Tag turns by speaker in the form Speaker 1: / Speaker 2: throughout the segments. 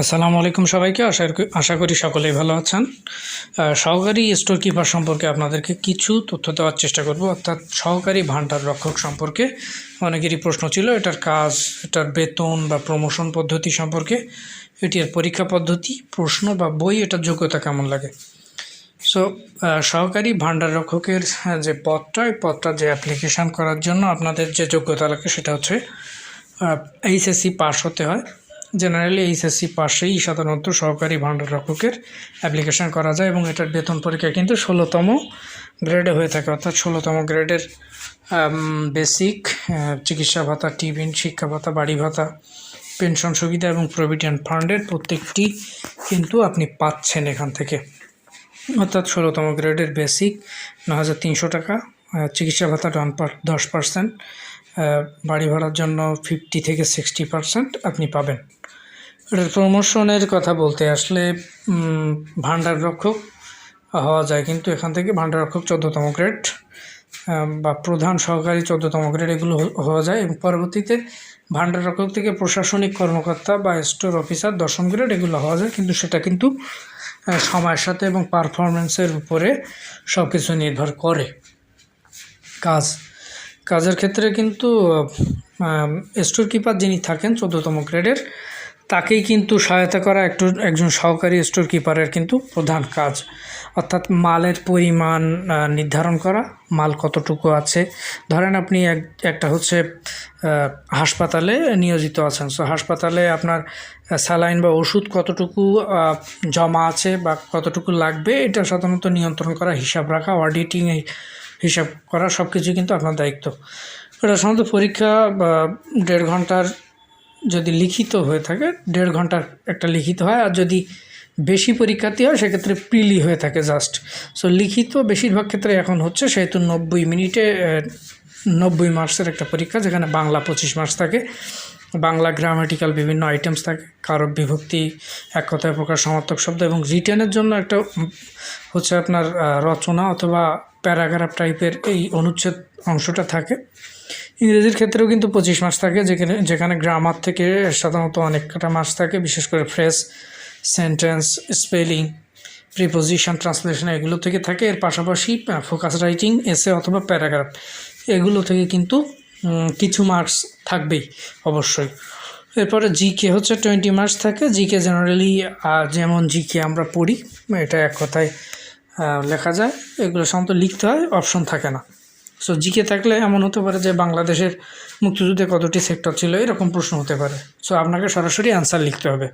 Speaker 1: আসসালামু আলাইকুম সবাইকে। আশা আশা করি সকলেই ভালো আছেন। সহকারী স্টোর কিপার সম্পর্কে আপনাদেরকে কিছু তথ্য দেওয়ার চেষ্টা করব। অর্থাৎ সহকারী ভাণ্ডার রক্ষক সম্পর্কে অনেকেরই প্রশ্ন ছিল, এটার কাজ, এটার বেতন বা প্রমোশন পদ্ধতি সম্পর্কে, এটির পরীক্ষা পদ্ধতি, প্রশ্ন বা বই, এটার যোগ্যতা কেমন লাগে? সো সহকারী ভাণ্ডার রক্ষকের যে পদটা, এই পদটা যে অ্যাপ্লিকেশান করার জন্য আপনাদের যে যোগ্যতা লাগে সেটা হচ্ছে এইচএসসি পাস হতে হয়। জেনারেলি এইচএসসি পাশেই সাধারণত সহকারী ভাণ্ডার রক্ষকের অ্যাপ্লিকেশন করা যায় এবং এটার বেতন পরীক্ষা কিন্তু ষোলোতম গ্রেডে হয়ে থাকে। অর্থাৎ ষোলোতম গ্রেডের বেসিক চিকিৎসা ভাতা, টিফিন, শিক্ষা ভাতা, বাড়ি ভাতা পেনশন সুবিধা এবং প্রভিডেন্ট ফান্ডের প্রত্যেকটি কিন্তু আপনি পাচ্ছেন এখান থেকে। অর্থাৎ ষোলোতম গ্রেডের বেসিক ন হাজার তিনশো টাকা চিকিৎসা ভাতা ডান দশ পার্সেন্ট বাড়ি ভাড়ার জন্য ফিফটি থেকে সিক্সটি পার্সেন্ট আপনি পাবেন। প্রমোশনের কথা বলতে আসলে ভাণ্ডার রক্ষক হওয়া যায়, কিন্তু এখান থেকে ভাণ্ডার রক্ষক চোদ্দোতম গ্রেড বা প্রধান সহকারী চোদ্দোতম গ্রেড এগুলো হওয়া যায়। এবং পরবর্তীতে ভাণ্ডার রক্ষক থেকে প্রশাসনিক কর্মকর্তা বা স্টোর অফিসার দশম গ্রেড এগুলো হওয়া যায়, কিন্তু সেটা কিন্তু সময়ের সাথে এবং পারফরমেন্সের উপরে সব কিছু নির্ভর করে। কাজ, কাজের ক্ষেত্রে কিন্তু স্টোর কিপার যিনি থাকেন চোদ্দতম গ্রেডের তাকেই কিন্তু সহায়তা করা একটু একজন সহকারী স্টোর কিপারের কিন্তু প্রধান কাজ। অর্থাৎ মালের পরিমাণ নির্ধারণ করা, মাল কতটুকু আছে। ধরেন আপনি এক, একটা হচ্ছে হাসপাতালে নিয়োজিত আছেন। সো হাসপাতালে আপনার স্যালাইন বা ওষুধ কতটুকু জমা আছে বা কতটুকু লাগবে, এটা সাধারণত নিয়ন্ত্রণ করা, হিসাব রাখা অডিটিং হিসাব করা সব কিছু কিন্তু আপনার দায়িত্ব। এটা সাধারণত পরীক্ষা দেড় ঘণ্টার যদি লিখিত হয়ে থাকে, দেড় ঘণ্টার একটা লিখিত হয়, আর যদি বেশি পরীক্ষার্থী হয়, সেক্ষেত্রে প্রিলি হয়ে থাকে জাস্ট। সো লিখিত বেশিরভাগ ক্ষেত্রে এখন হচ্ছে সেহেতু নব্বই মিনিটে নব্বই মার্কসের একটা পরীক্ষা, যেখানে বাংলা পঁচিশ মার্কস থাকে। বাংলা গ্রামাটিক্যাল বিভিন্ন আইটেমস থাকে কারক বিভক্তি, এক কথায় প্রকার সমার্থক শব্দ, এবং রিটেনের জন্য একটা হচ্ছে আপনার রচনা অথবা প্যারাগ্রাফ টাইপের এই অনুচ্ছেদ অংশটা থাকে। ইংরেজির ক্ষেত্রেও কিন্তু পঁচিশ মাস থাকে, যেখানে যেখানে গ্রামার থেকে সাধারণত অনেকটা মাস থাকে, বিশেষ করে phrase sentence spelling preposition translation এগুলো থেকে থাকে। এর পাশাপাশি ফোকাস রাইটিং এসে অথবা প্যারাগ্রাফ এগুলো থেকে কিন্তু কিছু মার্কস থাকবেই অবশ্যই। এরপরে জিকে হচ্ছে টোয়েন্টি মার্কস থাকে। জিকে জেনারেলি যেমন জিকে আমরা পড়ি, এটা এক কথায় লেখা যায়। এগুলো সাধারণত লিখতে হয় অপশন থাকে না। সো জিকে থাকলে এমন হতে পারে যে বাংলাদেশের মুক্তিযুদ্ধে কতটি সেক্টর ছিল, এরকম প্রশ্ন হতে পারে। সো আপনাকে সরাসরি অ্যান্সার লিখতে হবে।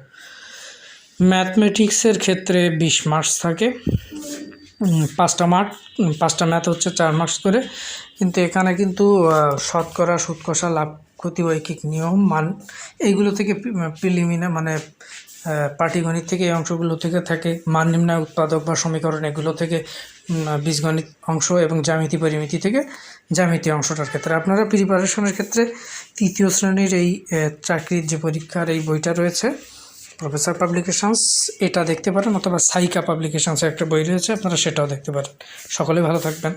Speaker 1: ম্যাথমেটিক্সের ক্ষেত্রে বিশ মার্কস থাকে। পাঁচটা মার্ক পাঁচটা ম্যাথ হচ্ছে চার মার্কস করে। কিন্তু এখানে কিন্তু শতকরা সুৎকষা লাভ, ক্ষতি, ঐকিক নিয়ম, মান, এইগুলো থেকে প্রিলিমিনা মানে পাটিগণিত থেকে এই অংশগুলো থেকে থাকে, মান নির্ণয় উৎপাদক বা সমীকরণ এগুলো থেকে বীজগণিত অংশ এবং জ্যামিতি পরিমিতি থেকে জ্যামিতি অংশটার ক্ষেত্রে। আপনারা প্রিপারেশনের ক্ষেত্রে তৃতীয় শ্রেণির এই চাকরির যে পরীক্ষার এই বইটা রয়েছে প্রফেসর পাবলিকেশনস এটা দেখতে পারেন অথবা সাইকা পাবলিকেশনসের একটা বই রয়েছে, আপনারা সেটাও দেখতে পারেন। সকলে ভালো থাকবেন।